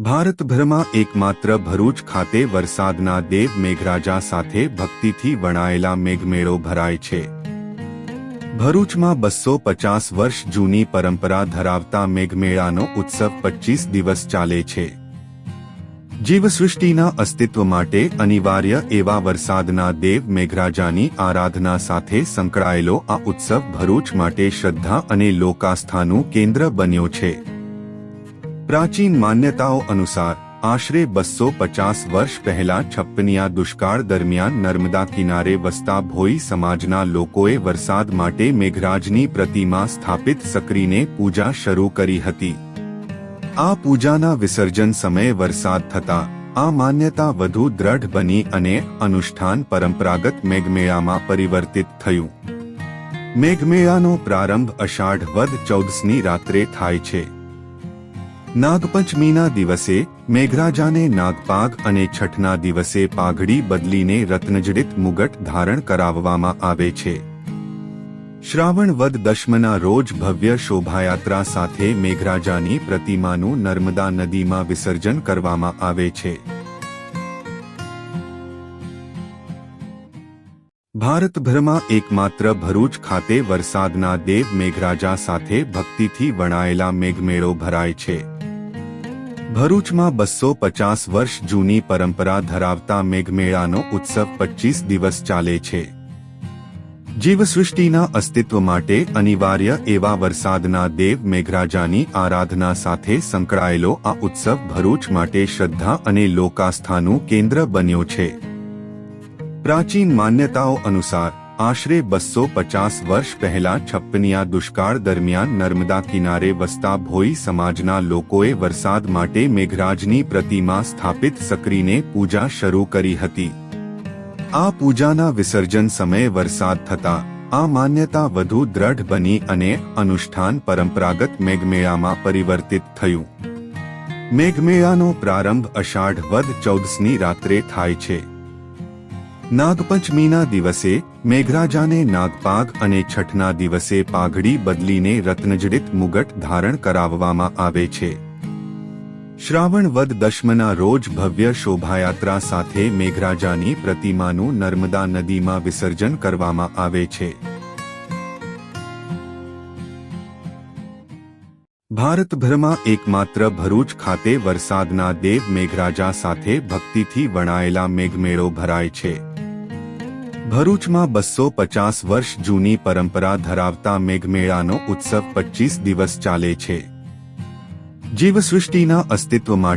ભારતભરમાં એકમાત્ર ભરૂચ ખાતે વરસાદના દેવ મેઘરાજા સાથે ભક્તિથી વણાયેલા મેઘમેળો ભરાય છે. ભરૂચમાં બસો પચાસ વર્ષ જૂની પરંપરા ધરાવતા મેઘમેળાનો ઉત્સવ પચીસ દિવસ ચાલે છે. જીવસૃષ્ટિના અસ્તિત્વ માટે અનિવાર્ય એવા વરસાદના દેવ મેઘરાજાની આરાધના સાથે સંકળાયેલો આ ઉત્સવ ભરૂચ માટે શ્રદ્ધા અને લોકાસ્થાનું કેન્દ્ર બન્યો છે. પ્રાચીન માન્યતાઓ અનુસાર, આશરે બસો પચાસ વર્ષ પહેલા છપ્પનિયા દુષ્કાળ દરમિયાન નર્મદા કિનારે વસતા ભોઈ સમાજના લોકોએ વરસાદ માટે મેઘરાજની પ્રતિમા સ્થાપિત સકરીને પૂજા શરૂ કરી હતી. આ પૂજાના વિસર્જન સમયે વરસાદ થતા, આ માન્યતા વધુ દ્રઢ બની અને અનુષ્ઠાન પરંપરાગત મેઘમેળામાં પરિવર્તિત થયું. મેઘમેળાનો પ્રારંભ અષાઢ વદ ચૌદસની રાત્રે થાય છે. નાગપંચમીના દિવસે મેઘરાજાને નાગપાગ અને છઠના દિવસે પાઘડી બદલીને રત્નજડિત મુગટ ધારણ કરાવવામાં આવે છે. શ્રાવણ વદ દશમના રોજ ભવ્ય શોભાયાત્રા સાથે મેઘરાજાની પ્રતિમાનું નર્મદા નદીમાં વિસર્જન કરવામાં આવે છે. ભારતભરમાં એકમાત્ર ભરૂચ ખાતે વરસાદના દેવ મેઘરાજા સાથે ભક્તિથી વણાયેલા મેઘમેળો ભરાય છે. ભરૂચમાં બસો પચાસ વર્ષ જૂની પરંપરા ધરાવતા મેઘમેળાનો ઉત્સવ પચીસ દિવસ ચાલે છે. જીવસૃષ્ટિના અસ્તિત્વ માટે અનિવાર્ય એવા વરસાદના દેવ મેઘરાજાની આરાધના સાથે સંકળાયેલો આ ઉત્સવ ભરૂચ માટે શ્રદ્ધા અને લોકાસ્થાનું કેન્દ્ર બન્યો છે. પ્રાચીન માન્યતાઓ અનુસાર આશરે બસો પચાસ વર્ષ પહેલા છપ્પનિયા દુષ્કાળ દરમિયાન નર્મદા કિનારે વસતા ભોઈ સમાજના લોકોએ વરસાદ માટે મેઘરાજની પ્રતિમા સ્થાપિત સકરીને પૂજા શરૂ કરી હતી. આ પૂજાના વિસર્જન સમયે વરસાદ થતા, આ માન્યતા વધુ દ્રઢ બની અને અનુષ્ઠાન પરંપરાગત મેઘમેળામાં પરિવર્તિત થયું. મેઘમેળાનો પ્રારંભ અષાઢ વદ ચૌદસની રાત્રે થાય છે. નાગપંચમીના દિવસે મેઘરાજાને નાગપાગ અને છઠના દિવસે પાઘડી બદલીને રત્નજડિત મુગટ ધારણ કરાવવામાં આવે છે. શ્રાવણ વદ દશમના રોજ ભવ્ય શોભાયાત્રા સાથે મેઘરાજાની પ્રતિમાનું નર્મદા નદીમાં વિસર્જન કરવામાં આવે છે. ભારતભરમાં એકમાત્ર ભરૂચ ખાતે વરસાદના દેવ મેઘરાજા સાથે ભક્તિથી વણાયેલા મેઘમેળો ભરાય છે. ભરૂચમાં બસો પચાસ વર્ષ જૂની પરંપરા ધરાવતા મેઘમેળાનો ઉત્સવ પચીસ દિવસ ચાલે છે. જીવસૃષ્ટિના અસ્તિત્વ માટે